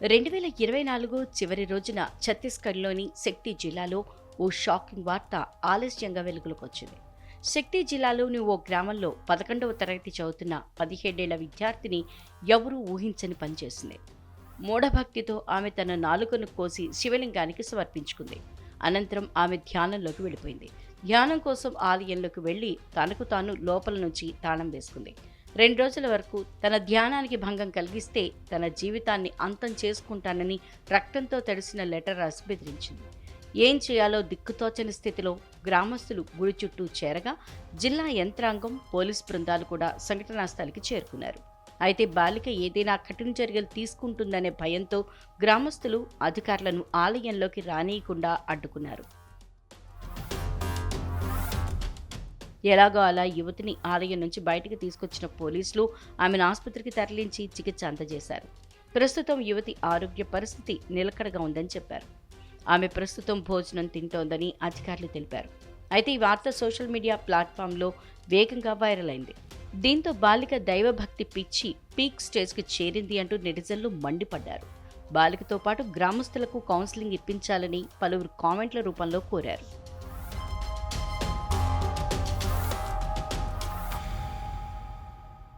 రెండు వేల ఇరవై నాలుగు చివరి రోజున ఛత్తీస్గఢ్లోని శక్తి జిల్లాలో ఓ షాకింగ్ వార్త ఆలస్యంగా వెలుగులోకి వచ్చింది శక్తి జిల్లాలోని ఓ గ్రామంలో పదకొండవ తరగతి చదువుతున్న పదిహేడేళ్ళ విద్యార్థిని ఎవరూ ఊహించని పనిచేసింది మూఢభక్తితో ఆమె తన నాలుకను కోసి శివలింగానికి సమర్పించుకుంది. అనంతరం ఆమె ధ్యానంలోకి వెళ్ళిపోయింది. ధ్యానం కోసం ఆలయంలోకి వెళ్ళి తనకు తాను లోపల నుంచి తాళం వేసుకుంది. రెండు రోజుల వరకు తన ధ్యానానికి భంగం కలిగిస్తే తన జీవితాన్ని అంతం చేసుకుంటానని రక్తంతో తడిసిన లెటర్ రాసి బెదిరించింది. ఏం చేయాలో దిక్కుతోచని స్థితిలో గ్రామస్తులు గుడి చుట్టూ చేరగా జిల్లా యంత్రాంగం పోలీస్ బృందాలు కూడా సంఘటనా స్థలికి చేరుకున్నారు. అయితే బాలిక ఏదైనా కఠిన చర్యలు తీసుకుంటుందనే భయంతో గ్రామస్తులు అధికారులను ఆలయంలోకి రానియకుండా అడ్డుకున్నారు. ఎలాగో అలా యువతిని ఆలయం నుంచి బయటకు తీసుకొచ్చిన పోలీసులు ఆమెను ఆసుపత్రికి తరలించి చికిత్స అందజేశారు. ప్రస్తుతం యువతి ఆరోగ్య పరిస్థితి నిలకడగా ఉందని చెప్పారు. ఆమె ప్రస్తుతం భోజనం తింటోందని అధికారులు తెలిపారు. అయితే ఈ వార్త సోషల్ మీడియా ప్లాట్ఫామ్లో వేగంగా వైరల్ అయింది. దీంతో బాలిక దైవభక్తి పిచ్చి పీక్ స్టేజ్కి చేరింది అంటూ నెటిజన్లు మండిపడ్డారు. బాలికతో పాటు గ్రామస్తులకు కౌన్సిలింగ్ ఇప్పించాలని పలువురు కామెంట్ల రూపంలో కోరారు.